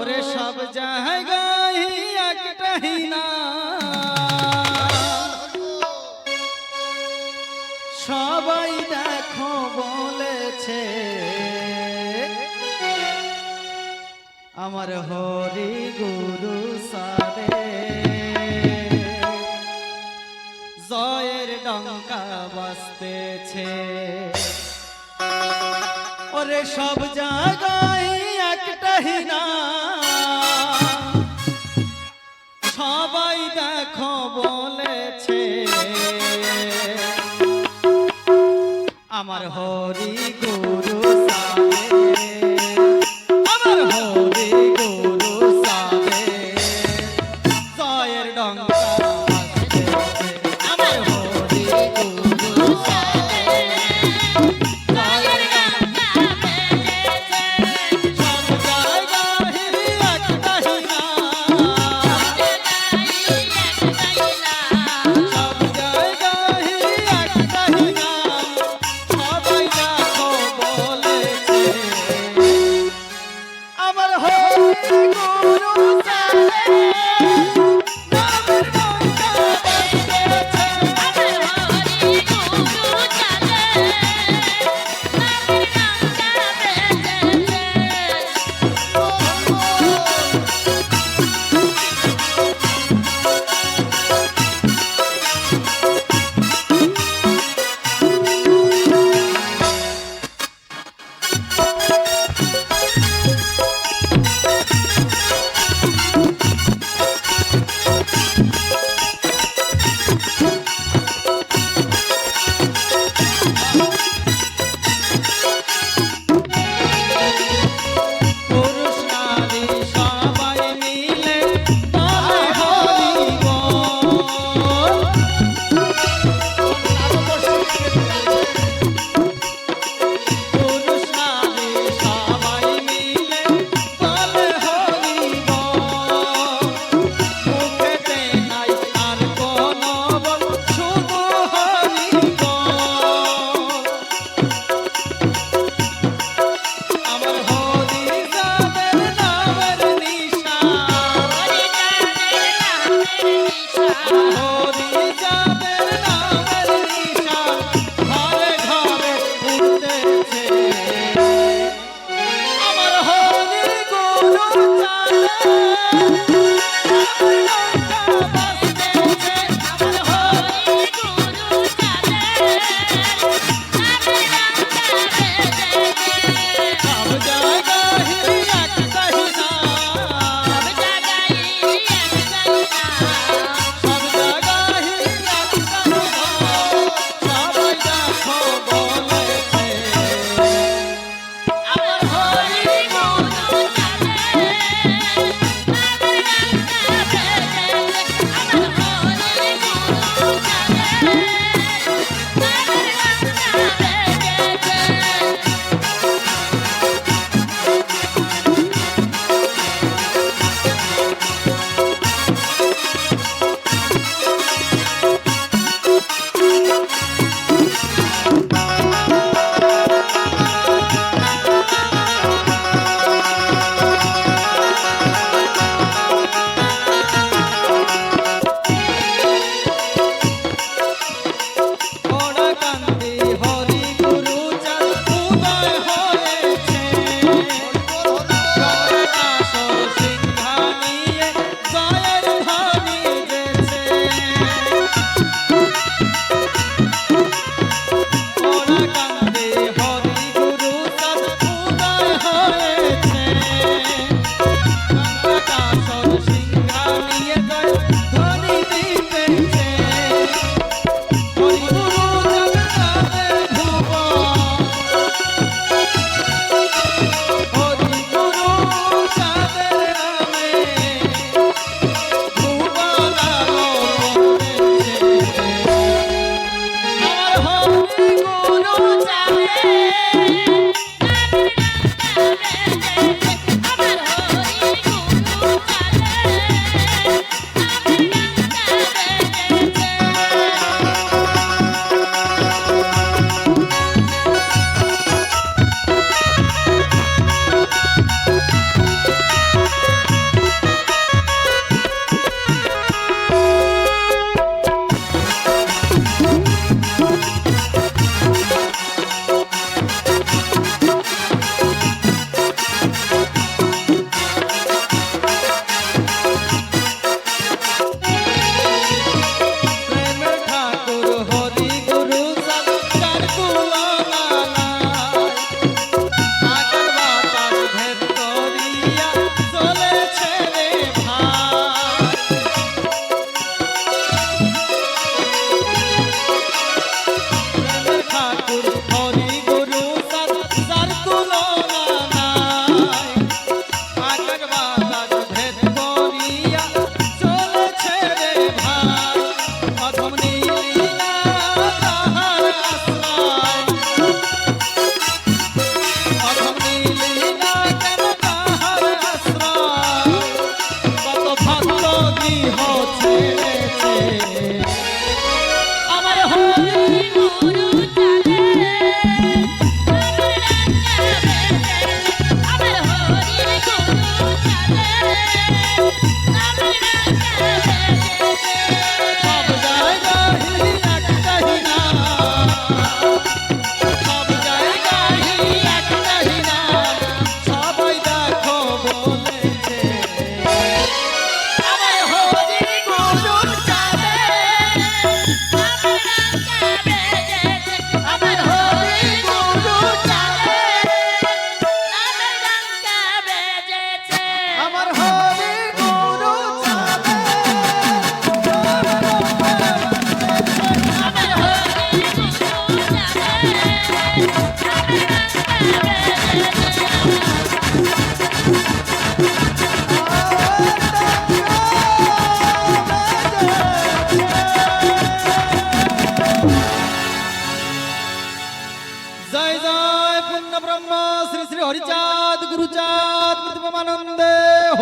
ওরে সব জায়গায় একটাই না। সবাই দেখো বলেছে, আমার হরি গুরু সারে জয়ের ডঙ্কা বাজতেছে। ওরে সব জায়গায় আমার হরি গুরু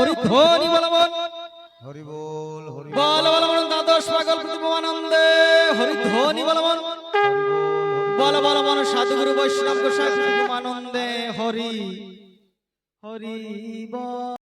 হরিধ্বনি বল বল হরি বল। হরি বল বলবন বল। দ্বাদশ পাগল প্রতিপমানন্দে হরিধ্বনি বল বল। বল বল বল সাধুগুরু বৈষ্ণব গোসাই প্রতিপমানন্দে হরি হরি বল।